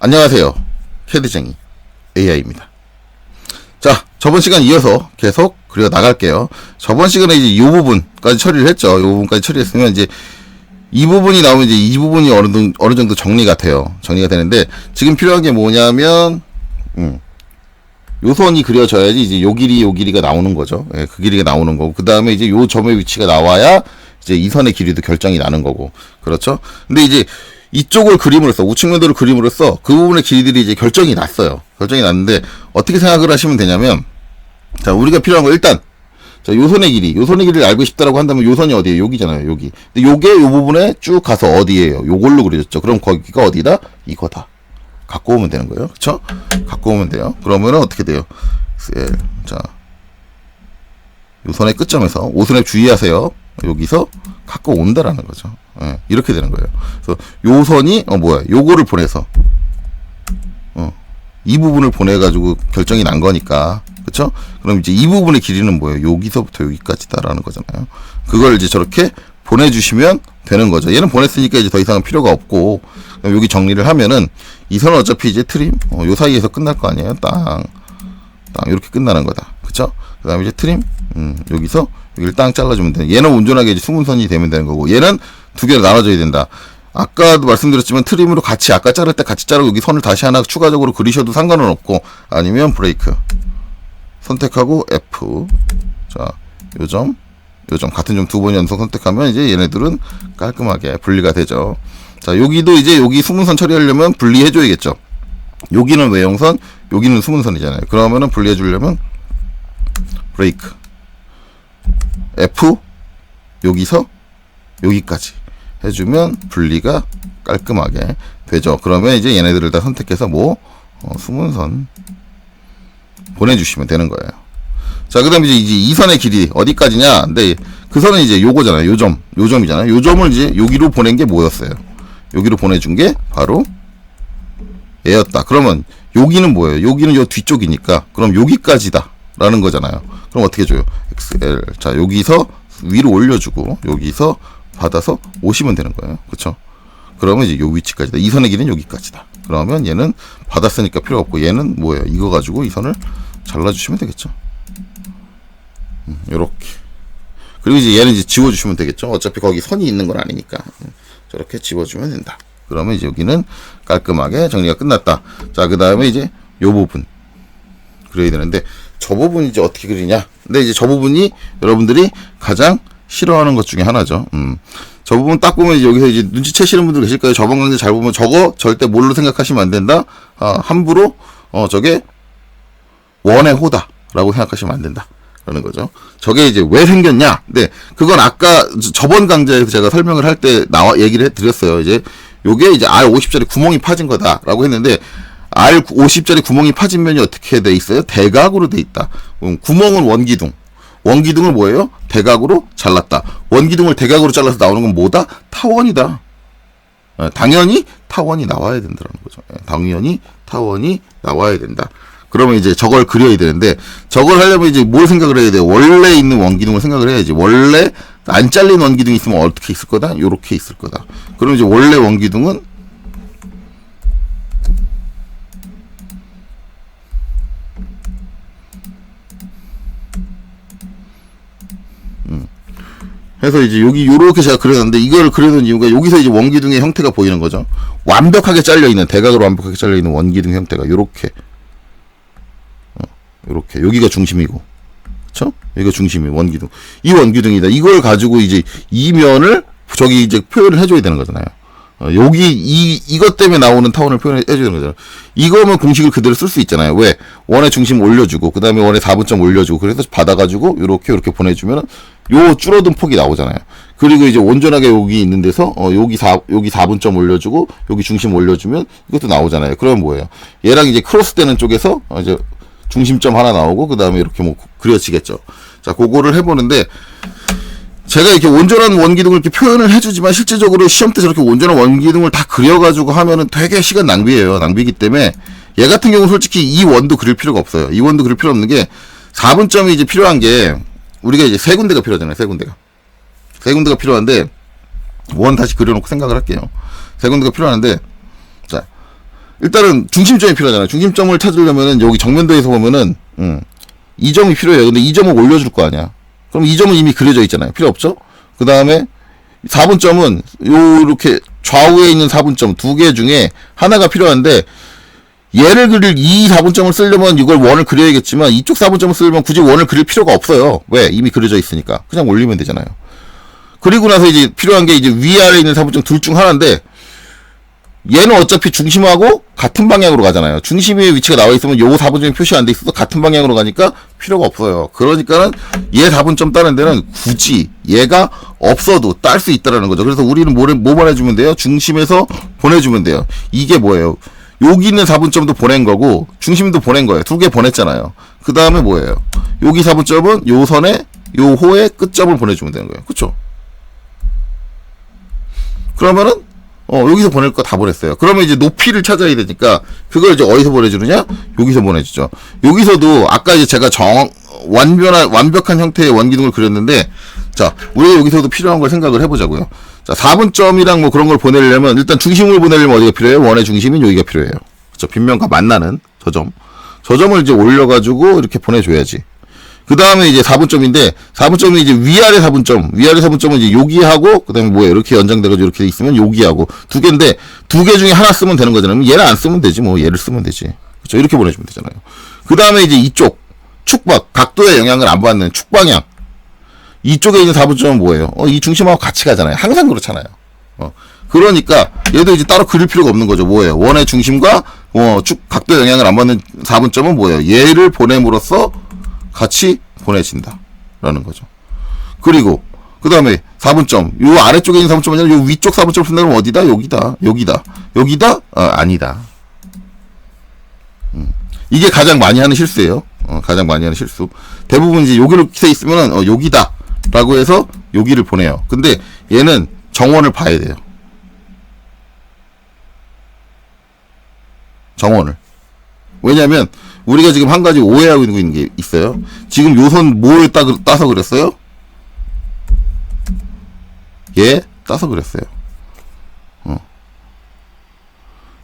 안녕하세요. 캐드쟁이 AI입니다. 자, 저번 시간 이어서 계속 그려 나갈게요. 저번 시간에 이제 이 부분까지 처리를 했죠. 이 부분까지 처리했으면 이제 이 부분이 나오면 이제 이 부분이 어느 정도, 어느 정도 정리가 돼요. 정리가 되는데 지금 필요한 게 뭐냐면 음, 요 선이 그려져야지 이제 요 길이 요 길이가 나오는 거죠. 예, 그 길이가 나오는 거고 그 다음에 이제 요 점의 위치가 나와야 이제 이 선의 길이도 결정이 나는 거고 그렇죠. 근데 이제 이쪽을 그림으로써 우측면도를 그림으로써 그 부분의 길이들이 이제 결정이 났어요. 결정이 났는데 어떻게 생각을 하시면 되냐면 자 우리가 필요한 거 일단 자 요선의 길이 요선의 길이를 알고 싶다라고 한다면 요선이 어디예요? 여기잖아요. 여기. 근데 요게 요 부분에 쭉 가서 어디예요? 요걸로 그려졌죠. 그럼 거기가 어디다? 이거다. 갖고 오면 되는 거예요. 그쵸? 갖고 오면 돼요. 그러면은 어떻게 돼요? XL. 자. 요선의 끝점에서 오선에 주의하세요. 여기서 갖고 온다라는 거죠. 예, 이렇게 되는 거예요. 그래서 요선이 어 뭐야? 요거를 보내서 어, 이 부분을 보내 가지고 결정이 난 거니까. 그쵸? 그럼 이제 이 부분의 길이는 뭐예요? 여기서부터 여기까지다라는 거잖아요. 그걸 이제 저렇게 보내 주시면 되는 거죠. 얘는 보냈으니까 이제 더 이상은 필요가 없고, 여기 정리를 하면은, 이 선은 어차피 이제 트림, 어, 요 사이에서 끝날 거 아니에요? 땅, 땅, 이렇게 끝나는 거다. 그쵸? 그 다음에 이제 트림, 음, 여기서, 여기를 땅 잘라주면 돼. 얘는 온전하게 이제 수문선이 되면 되는 거고, 얘는 두 개로 나눠져야 된다. 아까도 말씀드렸지만 트림으로 같이 아까 자를 때 같이 자르고 여기 선을 다시 하나 추가적으로 그리셔도 상관은 없고 아니면 브레이크 선택하고 F. 자, 요점, 요점 같은 점 두 번 연속 선택하면 이제 얘네들은 깔끔하게 분리가 되죠. 자, 여기도 이제 여기 수문선 처리하려면 분리해 줘야겠죠. 여기는 외형선, 여기는 수문선이잖아요. 그러면은 분리해 주려면 브레이크 F 여기서 여기까지 해주면 분리가 깔끔하게 되죠. 그러면 이제 얘네들을 다 선택해서 뭐 어, 수문선 보내주시면 되는 거예요. 자, 그 다음에 이제 이제 이 선의 길이 어디까지냐? 근데 그 선은 이제 요거잖아요. 요점, 요점이잖아요. 요점을 이제 여기로 보낸 게 뭐였어요? 여기로 보내준 게 바로 얘였다. 그러면 여기는 뭐예요? 여기는 요 뒤쪽이니까 그럼 여기까지다. 라는 거잖아요. 그럼 어떻게 줘요? XL. 자, 여기서 위로 올려주고 여기서 받아서 오시면 되는 거예요. 그쵸? 그러면 이제 요 위치까지다. 이 선의 길이는 여기까지다. 그러면 얘는 받았으니까 필요 없고 얘는 뭐예요? 이거 가지고 이 선을 잘라주시면 되겠죠. 음, 요렇게. 그리고 이제 얘는 이제 지워주시면 되겠죠. 어차피 거기 선이 있는 건 아니니까. 음, 저렇게 지워주면 된다. 그러면 이제 여기는 깔끔하게 정리가 끝났다. 자, 그 다음에 이제 요 부분. 그려야 되는데, 저 부분이 이제 어떻게 그리냐. 근데 이제 저 부분이 여러분들이 가장 싫어하는 것 중에 하나죠. 음. 저 부분 딱 보면 여기서 이제 눈치채시는 분들 계실 거예요. 저번 강좌 잘 보면 저거 절대 뭘로 생각하시면 안 된다. 아, 함부로, 어, 저게 원의 호다라고 생각하시면 안 된다. 라는 거죠. 저게 이제 왜 생겼냐? 네, 그건 아까 저번 강좌에서 제가 설명을 할 때 나와 얘기를 해 드렸어요. 이제 요게 이제 R50짜리 구멍이 파진 거다라고 했는데 R50짜리 구멍이 파진 면이 어떻게 돼 있어요? 대각으로 돼 있다. 음, 구멍은 원기둥. 원기둥을 뭐예요? 대각으로 잘랐다. 원기둥을 대각으로 잘라서 나오는 건 뭐다? 타원이다. 예, 당연히 타원이 나와야 된다는 거죠. 예, 당연히 타원이 나와야 된다. 그러면 이제 저걸 그려야 되는데 저걸 하려면 이제 뭘 생각을 해야 돼요? 원래 있는 원기둥을 생각을 해야지. 원래 안 잘린 원기둥이 있으면 어떻게 있을 거다? 요렇게 있을 거다. 그럼 이제 원래 원기둥은 해서 이제 여기 요렇게 제가 그려놨는데 이걸 그려놓은 이유가 여기서 이제 원기둥의 형태가 보이는 거죠. 완벽하게 잘려 있는 대각으로 완벽하게 잘려 있는 원기둥 형태가 요렇게 어, 요렇게 여기가 중심이고 그쵸? 여기가 중심이 원기둥 이 원기둥이다. 이걸 가지고 이제 이 면을 저기 이제 표현을 해줘야 되는 거잖아요. 어, 여기 이 이것 때문에 나오는 타원을 표현해 되는 거잖아요. 이거면 공식을 그대로 쓸 수 있잖아요. 왜 원의 중심 올려주고 그 다음에 원의 4분점 올려주고 그래서 받아가지고 요렇게 요렇게 보내주면 요 줄어든 폭이 나오잖아요. 그리고 이제 온전하게 여기 있는 데서 어 여기 4 여기 4분점 올려주고 여기 중심 올려주면 이것도 나오잖아요. 그러면 뭐예요? 얘랑 이제 크로스 되는 쪽에서 어 이제 중심점 하나 나오고 그 다음에 이렇게 뭐 그려지겠죠. 자, 그거를 해보는데 제가 이렇게 온전한 원기둥을 이렇게 표현을 해주지만 실제적으로 시험 때 저렇게 온전한 원기둥을 다 그려가지고 하면은 되게 시간 낭비예요. 낭비기 때문에 얘 같은 경우 솔직히 이 원도 그릴 필요가 없어요. 이 원도 그릴 필요 없는 게 4분점이 이제 필요한 게 우리가 이제 세 군데가 필요하잖아요. 세 군데가. 세 군데가 필요한데 원 다시 그려놓고 생각을 할게요. 세 군데가 필요한데 자 일단은 중심점이 필요하잖아요. 중심점을 찾으려면은 여기 정면도에서 보면은 음, 이 점이 필요해요. 근데 이 점을 올려줄 거 아니야. 그럼 이 점은 이미 그려져 있잖아요. 필요 없죠? 그 다음에 4분점은 요 이렇게 좌우에 있는 4분점 두 개 중에 하나가 필요한데 얘를 그릴 이 4분점을 쓰려면 이걸 원을 그려야겠지만 이쪽 4분점을 쓰려면 굳이 원을 그릴 필요가 없어요. 왜? 이미 그려져 있으니까. 그냥 올리면 되잖아요. 그리고 나서 이제 필요한 게 이제 위아래에 있는 4분점 둘 중 하나인데 얘는 어차피 중심하고 같은 방향으로 가잖아요. 중심의 위치가 나와 있으면 요 4분점이 표시 안 돼 있어도 같은 방향으로 가니까 필요가 없어요. 그러니까는 얘 4분점 따는 데는 굳이 얘가 없어도 딸 수 있다라는 거죠. 그래서 우리는 뭐를 뭐 보내주면 돼요? 중심에서 보내주면 돼요. 이게 뭐예요? 여기 있는 4분점도 보낸 거고 중심도 보낸 거예요. 두 개 보냈잖아요. 그 다음에 뭐예요? 여기 4분점은 요 선에 요 호의 끝점을 보내주면 되는 거예요. 그쵸? 그러면은 어 여기서 보낼 거 다 보냈어요. 그러면 이제 높이를 찾아야 되니까 그걸 이제 어디서 보내주느냐? 여기서 보내주죠. 여기서도 아까 이제 제가 정 완벽한 완벽한 형태의 원기둥을 그렸는데 자 우리가 여기서도 필요한 걸 생각을 해보자고요. 자 4분점이랑 뭐 그런 걸 보내려면 일단 중심을 보내려면 어디가 필요해요? 원의 중심인 여기가 필요해요. 그렇죠? 빗면과 만나는 저 점. 저 점을 이제 올려가지고 이렇게 보내줘야지. 그 다음에 이제 4분점인데, 4분점이 이제 위아래 4분점, 위아래 4분점은 이제 여기하고, 그 다음에 뭐예요? 이렇게 연장돼가지고 이렇게 있으면 여기하고, 두 개인데, 두 개 중에 하나 쓰면 되는 거잖아요. 얘를 안 쓰면 되지, 뭐, 얘를 쓰면 되지. 그렇죠 이렇게 보내주면 되잖아요. 그 다음에 이제 이쪽, 축박, 각도의 영향을 안 받는 축방향. 이쪽에 있는 4분점은 뭐예요? 어, 이 중심하고 같이 가잖아요. 항상 그렇잖아요. 어. 그러니까 얘도 이제 따로 그릴 필요가 없는 거죠. 뭐예요? 원의 중심과 어, 축 각도 영향을 안 받는 4분점은 뭐예요? 얘를 보냄으로써 같이 보내진다. 라는 거죠. 그리고 그 다음에 4분점. 요 아래쪽에 있는 4분점이 아니라 요 위쪽 4분점 쓴다면 어디다? 여기다. 여기다. 여기다? 어, 아니다. 음. 이게 가장 많이 하는 실수예요. 어, 가장 많이 하는 실수. 대부분 이제 여기로 돼 있으면은 어, 여기다. 라고 해서 여기를 보내요. 근데 얘는 정원을 봐야 돼요. 정원을. 왜냐면 우리가 지금 한 가지 오해하고 있는 게 있어요. 지금 요선 뭘 따, 따서 그랬어요? 얘 따서 그랬어요. 어.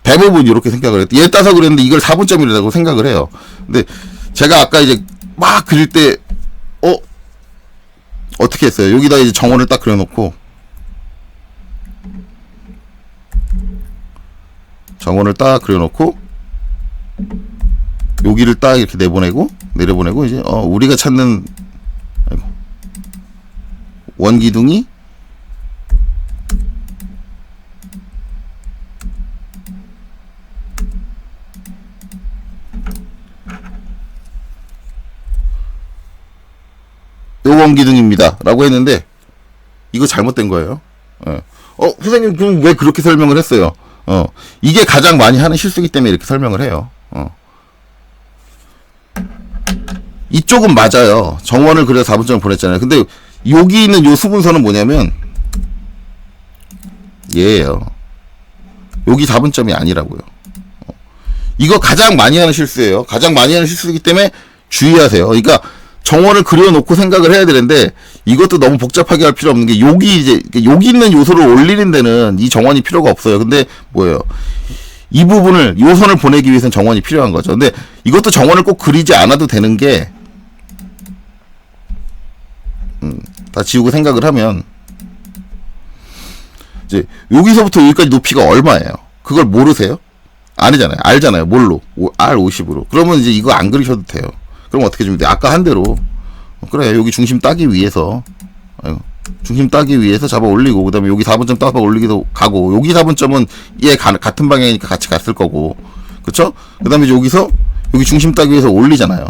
대부분 이렇게 생각을 했대. 얘 따서 그랬는데 이걸 4분점이라고 생각을 해요. 근데 제가 아까 이제 막 그릴 때, 어? 어떻게 했어요? 여기다 이제 정원을 딱 그려놓고, 정원을 딱 그려놓고, 여기를 딱 이렇게 내보내고 내려보내고 이제 어 우리가 찾는 원기둥이 요 원기둥입니다 라고 했는데 이거 잘못된 거예요 어, 어 선생님 그럼 왜 그렇게 설명을 했어요 어 이게 가장 많이 하는 실수기 때문에 이렇게 설명을 해요 어. 이쪽은 맞아요. 정원을 그려서 4분점을 보냈잖아요. 근데 여기 있는 요 수분선은 뭐냐면 얘예요. 여기 4분점이 아니라고요. 어. 이거 가장 많이 하는 실수예요. 가장 많이 하는 실수이기 때문에 주의하세요. 그러니까 정원을 그려놓고 생각을 해야 되는데 이것도 너무 복잡하게 할 필요 없는 게 여기 이제 여기 있는 요소를 올리는 데는 이 정원이 필요가 없어요. 근데 뭐예요? 이 부분을 요선을 보내기 위해서는 정원이 필요한 거죠. 근데 이것도 정원을 꼭 그리지 않아도 되는 게 음, 다 지우고 생각을 하면 이제 여기서부터 여기까지 높이가 얼마예요? 그걸 모르세요? 아니잖아요. 알잖아요. 뭘로? 오- R50으로. 그러면 이제 이거 안 그리셔도 돼요. 그럼 어떻게 주면 돼? 아까 한 대로 어, 그래 여기 중심 따기 위해서 중심 따기 위해서 잡아 올리고 그다음에 여기 4분점 따서 올리기도 가고 여기 4분점은 얘 가, 같은 방향이니까 같이 갔을 거고 그쵸? 그다음에 여기서 여기 중심 따기 위해서 올리잖아요.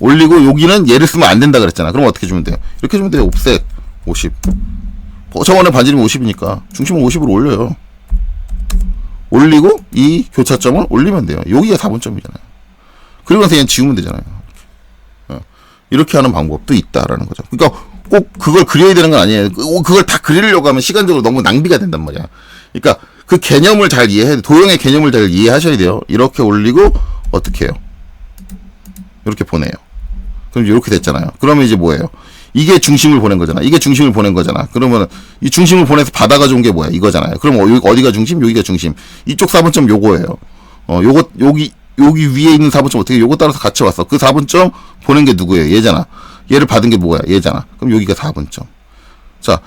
올리고 여기는 얘를 쓰면 안 된다 그랬잖아. 그럼 어떻게 주면 돼요? 이렇게 주면 돼요. 옵셋 50. 어, 저번에 반지름 50이니까 중심을 50으로 올려요. 올리고 이 교차점을 올리면 돼요. 여기가 4분점이잖아요. 그리고 나서 그냥 지우면 되잖아요. 어. 이렇게 하는 방법도 있다라는 거죠. 그러니까 꼭 그걸 그려야 되는 건 아니에요. 그- 그걸 다 그리려고 하면 시간적으로 너무 낭비가 된단 말이야. 그러니까 그 개념을 잘 이해해, 도형의 개념을 잘 이해하셔야 돼요. 이렇게 올리고 어떻게 해요? 이렇게 보내요. 그럼 이렇게 됐잖아요. 그러면 이제 뭐예요? 이게 중심을 보낸 거잖아. 이게 중심을 보낸 거잖아. 그러면 이 중심을 보내서 받아가지고 온게 뭐야? 이거잖아요. 그럼 어, 어디가 중심? 여기가 중심. 이쪽 4분점 요거예요. 어, 요거, 여기, 여기 위에 있는 4분점 어떻게, 요거 따라서 같이 왔어. 그 4분점 보낸 게 누구예요? 얘잖아. 얘를 받은 게 뭐야? 얘잖아. 그럼 여기가 4분점. 자,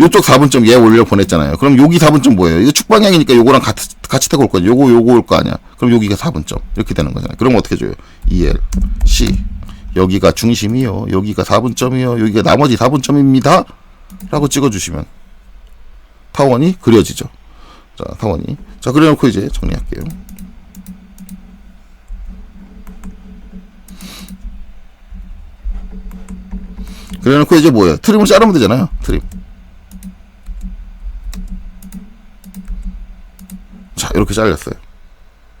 요쪽 4분점 얘 올려 보냈잖아요. 그럼 여기 4분점 뭐예요? 이거 축방향이니까 요거랑 같이, 같이 타고 올 거야. 요거, 요거 올 거 아니야. 그럼 여기가 4분점. 이렇게 되는 거잖아요. 그럼 어떻게 줘요? EL, C. 여기가 중심이요. 여기가 4분점이요. 여기가 나머지 4분점입니다. 라고 찍어 주시면 타원이 그려지죠. 자, 타원이. 자, 그려놓고 이제 정리할게요. 그래놓고 이제 뭐예요? 트림을 자르면 되잖아요. 트림. 자, 이렇게 잘렸어요.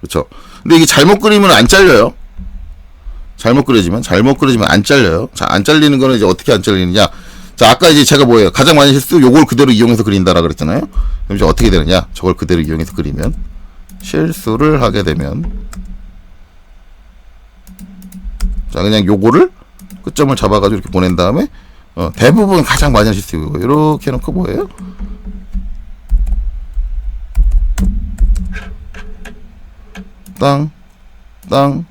그렇죠? 근데 이게 잘못 그리면 안 잘려요. 잘못 그려지면 잘못 그려지면 안 잘려요. 자, 안 잘리는 거는 이제 어떻게 안 잘리느냐? 자, 아까 이제 제가 뭐예요? 가장 많이 실수 요걸 그대로 이용해서 그린다라 그랬잖아요. 그럼 이제 어떻게 되느냐? 저걸 그대로 이용해서 그리면 실수를 하게 되면 자, 그냥 요거를 끝점을 잡아가지고 이렇게 보낸 다음에 어, 대부분 가장 많이 하실 수 있고 이렇게 해놓고 뭐예요? 땅, 땅,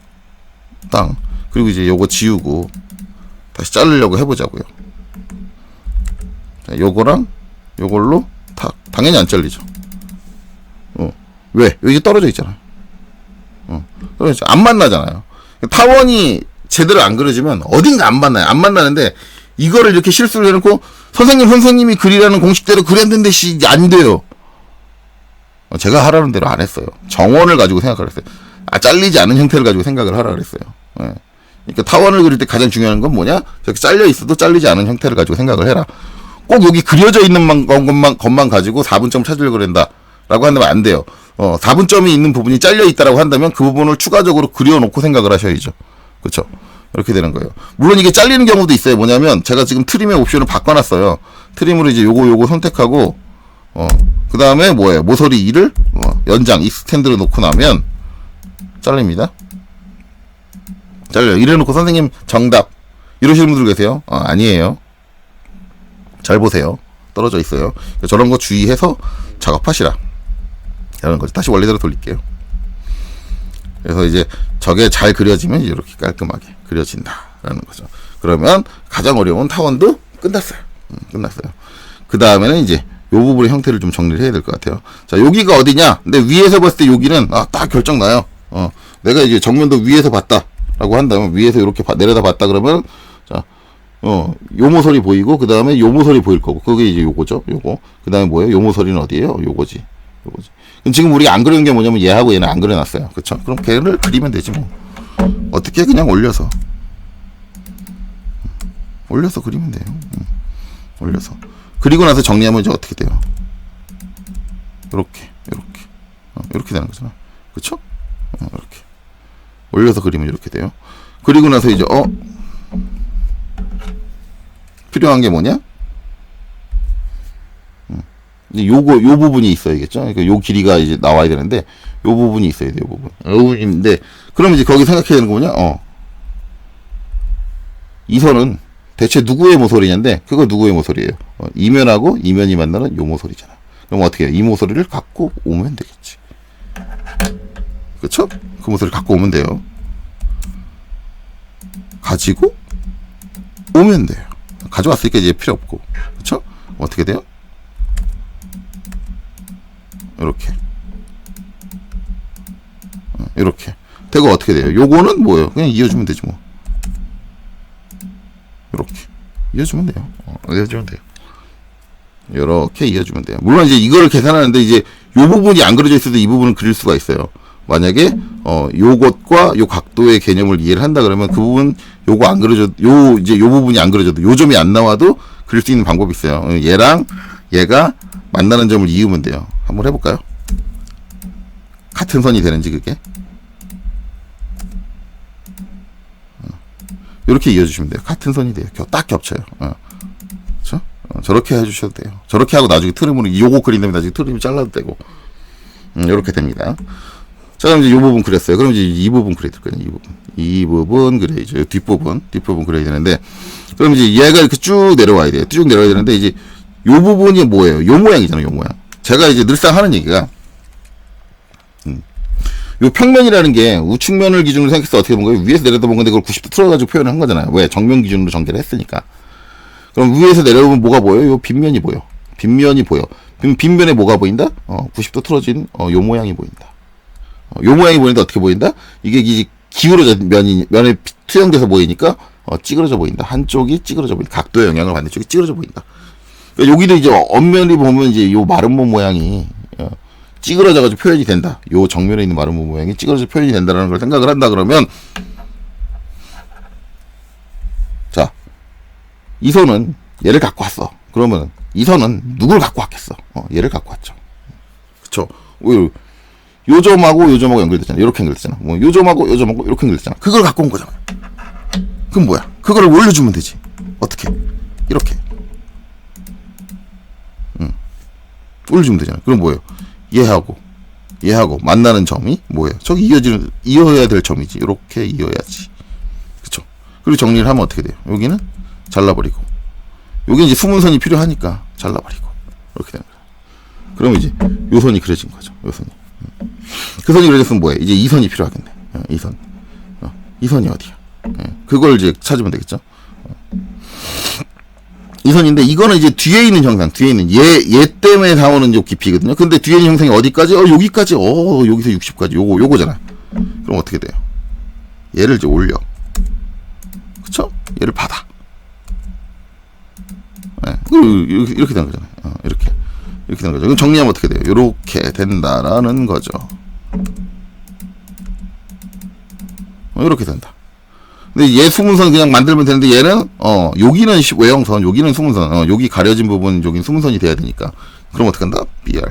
땅. 그리고 이제 요거 지우고 다시 자르려고 해보자고요. 자, 요거랑 요걸로 탁 당연히 안 잘리죠. 어. 왜? 여기 떨어져 있잖아요. 어. 떨어져 안 만나잖아요. 타원이 제대로 안 그려지면 어딘가 안 만나요. 안 만나는데 이거를 이렇게 실수를 해놓고 선생님 선생님이 그리라는 공식대로 그렸는데 씨 안 돼요. 어, 제가 하라는 대로 안 했어요. 정원을 가지고 생각을 했어요. 아 잘리지 않은 형태를 가지고 생각을 하라 그랬어요. 예. 그러니까 타원을 그릴 때 가장 중요한 건 뭐냐? 저렇게 잘려 있어도 잘리지 않은 형태를 가지고 생각을 해라. 꼭 여기 그려져 있는 만- 것만, 것만 가지고 4분점 찾으려고 그런다 라고 한다면 안 돼요. 어, 4분점이 있는 부분이 잘려 있다라고 한다면 그 부분을 추가적으로 그려놓고 생각을 하셔야죠. 그렇죠? 이렇게 되는 거예요. 물론 이게 잘리는 경우도 있어요. 뭐냐면 제가 지금 트림의 옵션을 바꿔놨어요. 트림으로 이제 요거 요거 선택하고 어, 그 다음에 뭐예요? 모서리 2를 어, 연장 익스텐드로 놓고 나면 잘립니다. 잘려요. 이래놓고 선생님 정답 이러시는 분들 계세요? 어, 아니에요. 잘 보세요. 떨어져 있어요. 저런 거 주의해서 작업하시라. 이런 거죠. 다시 원래대로 돌릴게요. 그래서 이제 저게 잘 그려지면 이렇게 깔끔하게 그려진다라는 거죠. 그러면 가장 어려운 타원도 끝났어요. 음, 끝났어요. 그 다음에는 이제 요 부분의 형태를 좀 정리를 해야 될 것 같아요. 자, 여기가 어디냐? 근데 위에서 봤을 때 여기는 아, 딱 결정 나요. 어, 내가 이제 정면도 위에서 봤다라고 한다면 위에서 이렇게 봐- 내려다 봤다 그러면 자, 어, 요 모서리 보이고 그 다음에 요 모서리 보일 거고 그게 이제 요거죠. 요거. 그 다음에 뭐예요? 요 모서리는 어디예요? 요거지. 요거지. 지금 우리가 안 그리는 게 뭐냐면 얘하고 얘는 안 그려놨어요. 그쵸? 그럼 걔를 그리면 되지 뭐. 어떻게 그냥 올려서 올려서 그리면 돼요. 음. 올려서 그리고 나서 정리하면 이제 어떻게 돼요? 이렇게 이렇게 어, 이렇게 되는 거잖아. 어, 이렇게 올려서 그리면 이렇게 돼요. 그리고 나서 이제 어 필요한 게 뭐냐? 음. 이제 요거 요 부분이 있어야겠죠. 그러니까 요 길이가 이제 나와야 되는데 요 부분이 있어야 돼요. 요 부분. 요 부분인데 그럼 이제 거기 생각해야 되는 거 뭐냐? 어. 이 선은 대체 누구의 모서리냐인데 그거 누구의 모서리예요? 어, 이면하고 이면이 만나는 요 모서리잖아. 그럼 어떻게 해요? 이 모서리를 갖고 오면 되겠지. 그쵸? 그 모서리를 갖고 오면 돼요. 가지고 오면 돼요. 가져왔으니까 이제 필요 없고. 그쵸? 어떻게 돼요? 이렇게. 어, 이렇게. 되고 어떻게 돼요? 요거는 뭐예요? 그냥 이어주면 되지 뭐. 이렇게. 이어주면 돼요. 어, 이어주면 돼요. 이렇게 이어주면 돼요. 물론 이제 이거를 계산하는데 이제 요 부분이 안 그려져 있어도 이 부분을 그릴 수가 있어요. 만약에 어 요것과 요 각도의 개념을 이해를 한다 그러면 그 부분 요거 안 그려져 요 이제 요 부분이 안 그려져도 요 점이 안 나와도 그릴 수 있는 방법이 있어요. 어, 얘랑 얘가 만나는 점을 이으면 돼요. 한번 해볼까요? 같은 선이 되는지 그게 이렇게 이어주시면 돼요. 같은 선이 돼요. 겨- 딱 겹쳐요. 어. 그렇죠? 어, 저렇게 해주셔도 돼요. 저렇게 하고 나중에 트림으로 요거 그린다면 나중에 트림 잘라도 되고 음, 이렇게 됩니다. 자, 그럼 이제 이 부분 그렸어요. 그럼 이제 이 부분 그려야 될 거예요. 이 부분. 이 부분 그려야죠. 이 뒷부분, 뒷부분 그려야 되는데, 그럼 이제 얘가 이렇게 쭉 내려와야 돼요. 쭉 내려와야 되는데, 이제 요 부분이 뭐예요? 요 모양이잖아요. 요 모양. 제가 이제 늘상 하는 얘기가, 음, 요 평면이라는 게 우측면을 기준으로 생각해서 어떻게 본 거예요? 위에서 내려다본 건데 그걸 90도 틀어가지고 표현을 한 거잖아요. 왜? 정면 기준으로 전개를 했으니까. 그럼 위에서 내려보면 뭐가 보여요? 요 빗면이 보여. 빗면이 보여. 그럼 빗면에 뭐가 보인다? 어, 90도 틀어진 어, 요 모양이 보인다. 어, 요 모양이 보이는데 어떻게 보인다? 이게 기울어진 면이 면에 피- 투영돼서 보이니까 어, 찌그러져 보인다. 한쪽이 찌그러져 보인다. 각도의 영향을 받는 쪽이 찌그러져 보인다. 그러니까 여기도 이제 엄면이 보면 이제 요몸 모양이 어, 찌그러져가지고 표현이 된다. 요 정면에 있는 몸 모양이 찌그러져 표현이 된다라는 걸 생각을 한다 그러면 자, 이 선은 얘를 갖고 왔어. 그러면 이 선은 누굴 갖고 왔겠어? 어, 얘를 갖고 왔죠. 그쵸? 요, 요 점하고 요 점하고 연결됐잖아. 이렇게 연결됐잖아. 뭐, 요 점하고 요 점하고 이렇게 연결됐잖아. 그걸 갖고 온 거잖아. 그럼 뭐야? 그거를 올려주면 되지. 어떻게? 이렇게. 응. 올려주면 되잖아. 그럼 뭐예요? 얘하고, 얘하고 만나는 점이 뭐예요? 저기 이어지는, 이어야 될 점이지. 이렇게 이어야지. 그쵸? 그리고 정리를 하면 어떻게 돼요? 여기는 잘라버리고. 여기 이제 수문선이 필요하니까 잘라버리고. 이렇게 되는 거야. 그러면 이제 요 선이 그려진 거죠. 요 선이. 음. 그 선이 그려졌으면 뭐해? 이제 이 선이 필요하겠네. 어, 이 선. 어, 이 선이 어디야? 예, 그걸 이제 찾으면 되겠죠. 어. 이 선인데 이거는 이제 뒤에 있는 형상, 뒤에 있는 얘, 얘 때문에 나오는 요 깊이거든요. 근데 뒤에 있는 형상이 어디까지? 어, 여기까지. 어, 여기서 60까지. 요거, 요거잖아. 그럼 어떻게 돼요? 얘를 이제 올려. 그쵸? 얘를 받아. 예, 그리고 이렇게, 되는 거잖아요. 어, 이렇게. 이렇게 되는 거죠. 그럼 정리하면 어떻게 돼요? 이렇게 된다라는 거죠. 어, 이렇게 된다. 근데 얘 수문선 그냥 만들면 되는데 얘는 어 여기는 시- 외형선, 여기는 수문선, 어 여기 가려진 부분 여기 수문선이 돼야 되니까 그럼 어떻게 한다? BR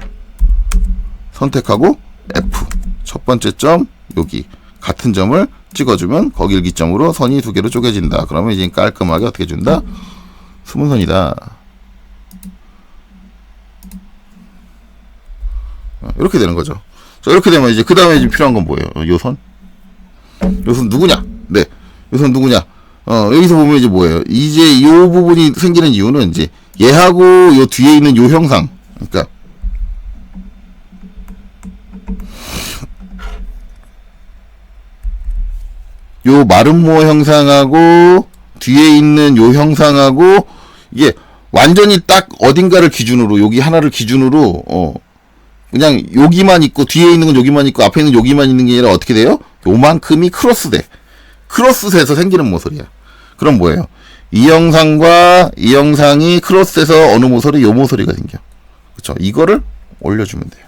선택하고 F 첫 번째 점 여기 같은 점을 찍어주면 거길 기점으로 선이 두 개로 쪼개진다. 그러면 이제 깔끔하게 어떻게 준다? 수문선이다. 어, 이렇게 되는 거죠. 자, 이렇게 되면 이제 그 다음에 이제 필요한 건 뭐예요? 어, 요선. 요선 누구냐? 네. 요선 누구냐? 어, 여기서 보면 이제 뭐예요? 이제 요 부분이 생기는 이유는 이제 얘하고 요 뒤에 있는 요 형상. 그러니까 요 마름모 형상하고 뒤에 있는 요 형상하고 이게 완전히 딱 어딘가를 기준으로 여기 하나를 기준으로 어 그냥 여기만 있고 뒤에 있는 건 여기만 있고 앞에 있는 여기만 있는 게 아니라 어떻게 돼요? 요만큼이 크로스돼. 크로스돼서 생기는 모서리야. 그럼 뭐예요? 이 영상과 이 영상이 크로스돼서 어느 모서리 요 모서리가 생겨. 그쵸? 이거를 올려주면 돼요.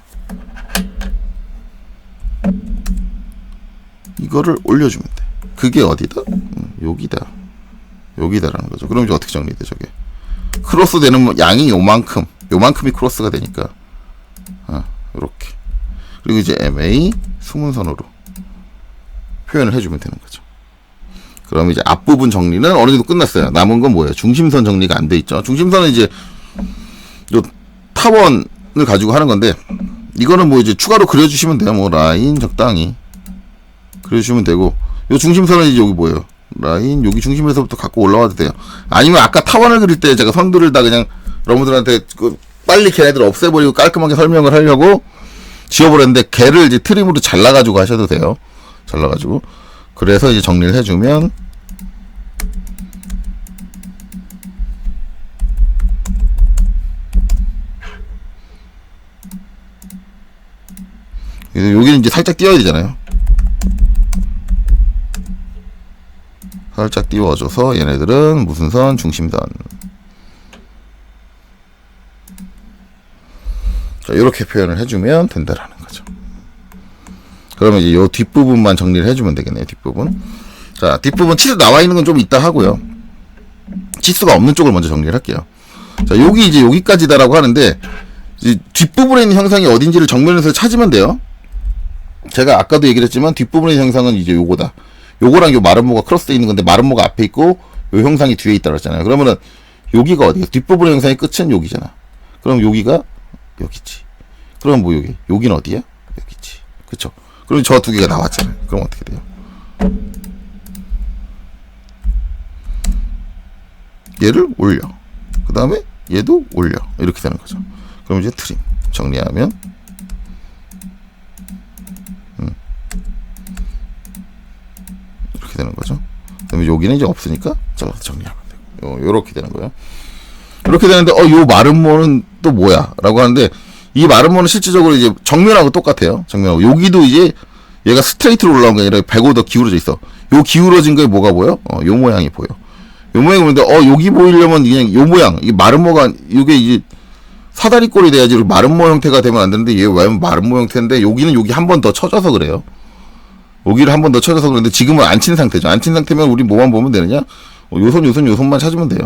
이거를 올려주면 돼. 그게 어디다? 음, 여기다. 여기다라는 거죠. 그럼 이제 어떻게 정리돼 저게? 크로스 되는 양이 요만큼, 요만큼이 크로스가 되니까 이렇게 그리고 이제 MA 수문선으로 표현을 해주면 되는 거죠. 그럼 이제 앞부분 정리는 어느 정도 끝났어요. 남은 건 뭐예요? 중심선 정리가 안 돼 있죠. 중심선은 이제 요 타원을 가지고 하는 건데 이거는 뭐 이제 추가로 그려주시면 돼요. 뭐 라인 적당히 그려주시면 되고 요 중심선은 이제 여기 뭐예요? 라인 여기 중심에서부터 갖고 올라와도 돼요. 아니면 아까 타원을 그릴 때 제가 선들을 다 그냥 여러분들한테 그 빨리 걔네들 없애버리고 깔끔하게 설명을 하려고 지워버렸는데 걔를 이제 트림으로 잘라가지고 하셔도 돼요. 잘라가지고 그래서 이제 정리를 해주면 여기는 이제 살짝 띄워야 되잖아요. 살짝 띄워줘서 얘네들은 무슨 선? 중심선. 자, 이렇게 표현을 해주면 된다라는 거죠. 그러면 이제 요 뒷부분만 정리를 해주면 되겠네요, 뒷부분. 자, 뒷부분 치수 나와 있는 건 좀 이따 하고요. 치수가 없는 쪽을 먼저 정리를 할게요. 자, 여기 이제 여기까지다라고 하는데, 이 뒷부분에 있는 형상이 어딘지를 정면에서 찾으면 돼요. 제가 아까도 얘기를 했지만, 뒷부분에 있는 형상은 이제 요거다. 요거랑 요 마름모가 크로스되어 있는 건데, 마름모가 앞에 있고, 요 형상이 뒤에 있다 그랬잖아요. 그러면은, 여기가 어디야? 뒷부분의 형상의 끝은 여기잖아. 그럼 여기가 여기지. 그럼 뭐 여기 여기는 어디야? 여기지. 그쵸? 그럼 저 두 개가 나왔잖아요. 그럼 어떻게 돼요? 얘를 올려. 그 다음에 얘도 올려. 이렇게 되는 거죠. 그럼 이제 트림 정리하면 여기는 이제 없으니까 잘라서 정리하면 되고 요, 요렇게 되는 거예요. 이렇게 되는데 어요 마름모는 또 뭐야라고 하는데 이 마름모는 실질적으로 이제 정면하고 똑같아요. 정면하고 여기도 이제 얘가 스트레이트로 올라온 게 아니라 105도 기울어져 있어. 요 기울어진 거에 뭐가 보여? 어, 요 모양이 보여. 요 모양이 보는데 어 여기 보이려면 그냥 요 모양 이 마름모가 이게 이제 사다리 꼴이 돼야지 이렇게 마름모 형태가 되면 안 되는데 얘 왜 마름모 형태인데 여기는 여기 한 번 더 쳐져서 그래요. 여기를 한 번 더 쳐져서 그런데 지금은 안 친 상태죠. 안 친 상태면 우리 뭐만 보면 되느냐? 어, 요선 요선 요선만 찾으면 돼요.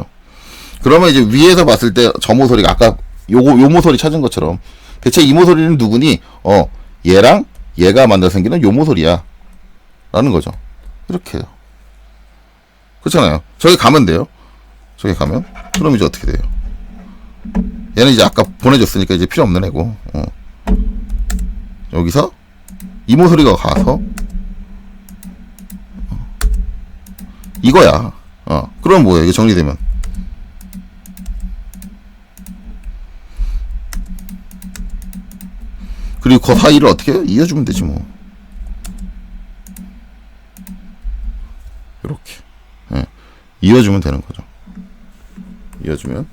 그러면 이제 위에서 봤을 때 저 모서리가 아까 요거 요 모서리 찾은 것처럼 대체 이 모서리는 누구니? 어 얘랑 얘가 만나 생기는 요 모서리야. 라는 거죠. 이렇게요. 그렇잖아요. 저기 가면 돼요. 저기 가면 그럼 이제 어떻게 돼요? 얘는 이제 아까 보내줬으니까 이제 필요 없는 애고 어. 여기서 이 모서리가 가서 어. 이거야. 어. 그럼 뭐야? 이게 정리되면 그리고 그 사이를 어떻게 해요? 이어주면 되지 뭐. 이렇게 예. 이어주면 되는 거죠. 이어주면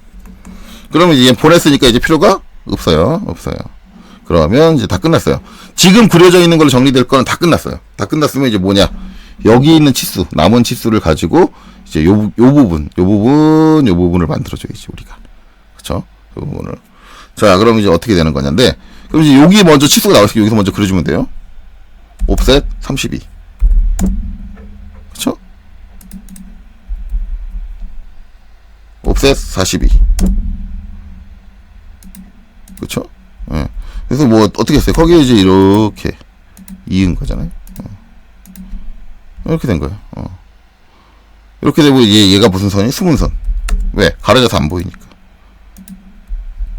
그러면 이제 보냈으니까 이제 필요가 없어요. 없어요. 그러면 이제 다 끝났어요. 지금 그려져 있는 걸로 정리될 거는 다 끝났어요. 다 끝났으면 이제 뭐냐? 여기 있는 치수, 남은 치수를 가지고 이제 요, 부- 요 부분, 요 부분, 요 부분을 만들어줘야지 우리가. 그쵸? 요 부분을. 자, 그럼 이제 어떻게 되는 거냐인데, 그럼 이제 여기 먼저 치수가 나왔으니까 여기서 먼저 그려주면 돼요. 옵셋 32. 그쵸? 옵셋 42. 그쵸? 예. 그래서 뭐 어떻게 했어요? 거기에 이제 이렇게 이은 거잖아요. 어. 이렇게 된 거예요. 어. 이렇게 되고 얘, 얘가 무슨 선이? 수문선. 왜? 가려져서 안 보이니까.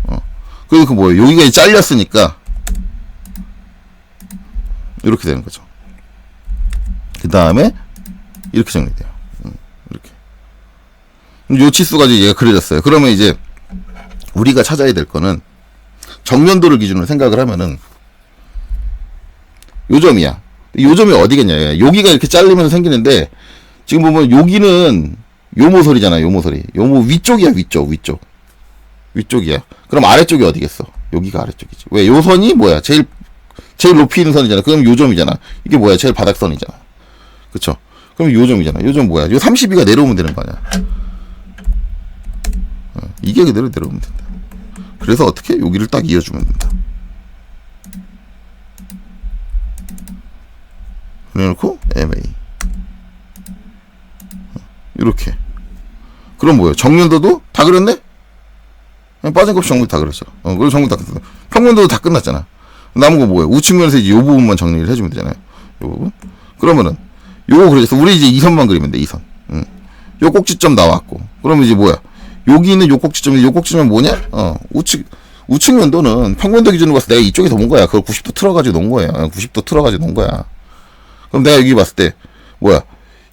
어. 그리고 그 뭐예요? 여기가 잘렸으니까 이렇게 되는 거죠. 그 다음에 이렇게 정리돼요. 음, 이렇게. 요 치수가 이제 얘가 그려졌어요. 그러면 이제 우리가 찾아야 될 거는 정면도를 기준으로 생각을 하면은 요 점이야. 요 점이 어디겠냐? 여기가 이렇게 잘리면서 생기는데 지금 보면 여기는 요 모서리잖아. 요 모서리. 요모 위쪽이야. 위쪽. 위쪽. 위쪽이야. 그럼 아래쪽이 어디겠어? 여기가 아래쪽이지. 왜? 요 선이 뭐야? 제일 제일 높이 있는 선이잖아. 그럼 요 점이잖아. 이게 뭐야? 제일 바닥선이잖아. 그쵸? 그럼 요 점이잖아. 요점 뭐야? 요 32가 내려오면 되는 거 아니야? 어, 이게 그대로 내려오면 된다. 그래서 어떻게 여기를 딱 이어주면 된다. 그래놓고 MA 이렇게. 그럼 뭐예요? 정면도도 다 그렸네? 빠진 거 없이 정면 다 그렸죠. 어, 그리고 정면 다 끝났어. 평면도도 다 끝났잖아. 남은 거 뭐예요? 우측면에서 요 부분만 정리를 해주면 되잖아요. 요 부분. 그러면은 요거 그려서 우리 이제 이 선만 그리면 돼. 이 선. 응. 요 꼭지점 나왔고. 그러면 이제 뭐야? 여기 있는 요 꼭지점이 요 꼭지점은 뭐냐? 어, 우측 우측 면도는 평면도 기준으로 때 내가 이쪽에서 본 거야. 그걸 90도 틀어가지고 놓은 거야. 90도 틀어가지고 놓은 거야. 그럼 내가 여기 봤을 때 뭐야?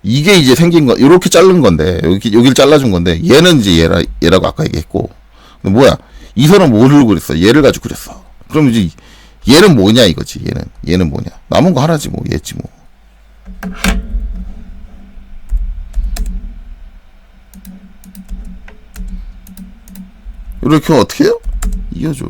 이게 이제 생긴 거, 이렇게 자른 건데 여기 여기를 잘라준 건데 얘는 이제 얘라 얘라고 아까 얘기했고, 뭐야? 이 선은 뭐를 그렸어? 얘를 가지고 그렸어. 그럼 이제 얘는 뭐냐 이거지. 얘는 얘는 뭐냐? 남은 거 하나지 뭐 얘지 뭐. 이렇게 어떻게 해요? 이어줘.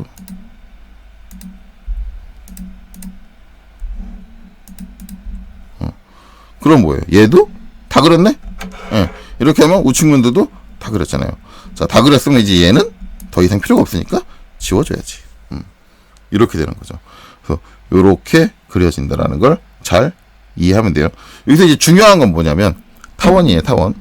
그럼 뭐예요? 얘도 다 그렸네? 예. 이렇게 하면 우측면도도 다 그렸잖아요. 자, 다 그렸으면 이제 얘는 더 이상 필요가 없으니까 지워줘야지. 음. 이렇게 되는 거죠. 그래서 이렇게 그려진다라는 걸 잘 이해하면 돼요. 여기서 이제 중요한 건 뭐냐면 타원이에요, 타원.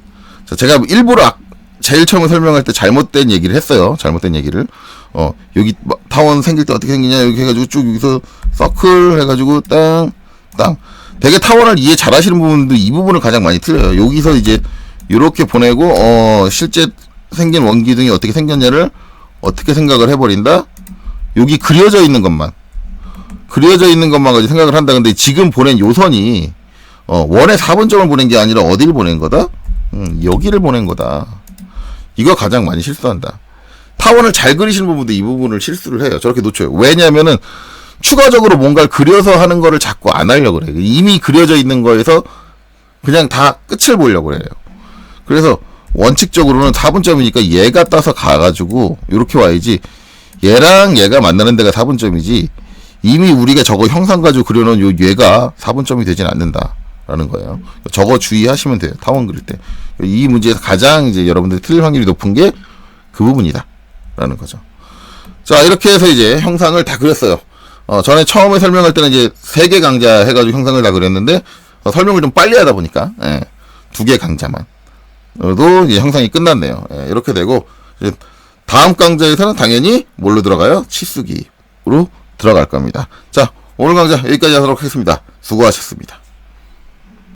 자, 제가 일부러 아- 제일 처음에 설명할 때 잘못된 얘기를 했어요. 잘못된 얘기를. 어, 여기 뭐 타원 생길 때 어떻게 생기냐, 이렇게 해가지고 쭉 여기서 서클 해가지고 땅, 땅. 되게 타원을 이해 잘 하시는 부분도 이 부분을 가장 많이 틀려요. 여기서 이제 이렇게 보내고, 어, 실제 생긴 원기둥이 어떻게 생겼냐를 어떻게 생각을 해버린다? 여기 그려져 있는 것만. 그려져 있는 것만 가지고 생각을 한다. 근데 지금 보낸 요선이, 어, 원의 4분점을 보낸 게 아니라 어디를 보낸 거다? 음, 여기를 보낸 거다. 이거 가장 많이 실수한다. 타원을 잘 그리시는 부분도 이 부분을 실수를 해요. 저렇게 놓쳐요. 왜냐면은 추가적으로 뭔가를 그려서 하는 거를 자꾸 안 하려고 그래요. 이미 그려져 있는 거에서 그냥 다 끝을 보려고 그래요. 그래서 원칙적으로는 4분점이니까 얘가 따서 가가지고 이렇게 와야지 얘랑 얘가 만나는 데가 4분점이지 이미 우리가 저거 형상 가지고 그려놓은 요 얘가 4분점이 되진 않는다라는 거예요. 저거 주의하시면 돼요. 타원 그릴 때. 이 문제에서 가장 이제 여러분들이 틀릴 확률이 높은 게 그 부분이다. 라는 거죠. 자, 이렇게 해서 이제 형상을 다 그렸어요. 어, 전에 처음에 설명할 때는 이제 세 개 강자 해가지고 형상을 다 그렸는데, 어, 설명을 좀 빨리 하다 보니까, 예, 두 개 강자만. 도 이제 형상이 끝났네요. 예, 이렇게 되고, 다음 강좌에서는 당연히 뭘로 들어가요? 치수기로 들어갈 겁니다. 자, 오늘 강좌 여기까지 하도록 하겠습니다. 수고하셨습니다.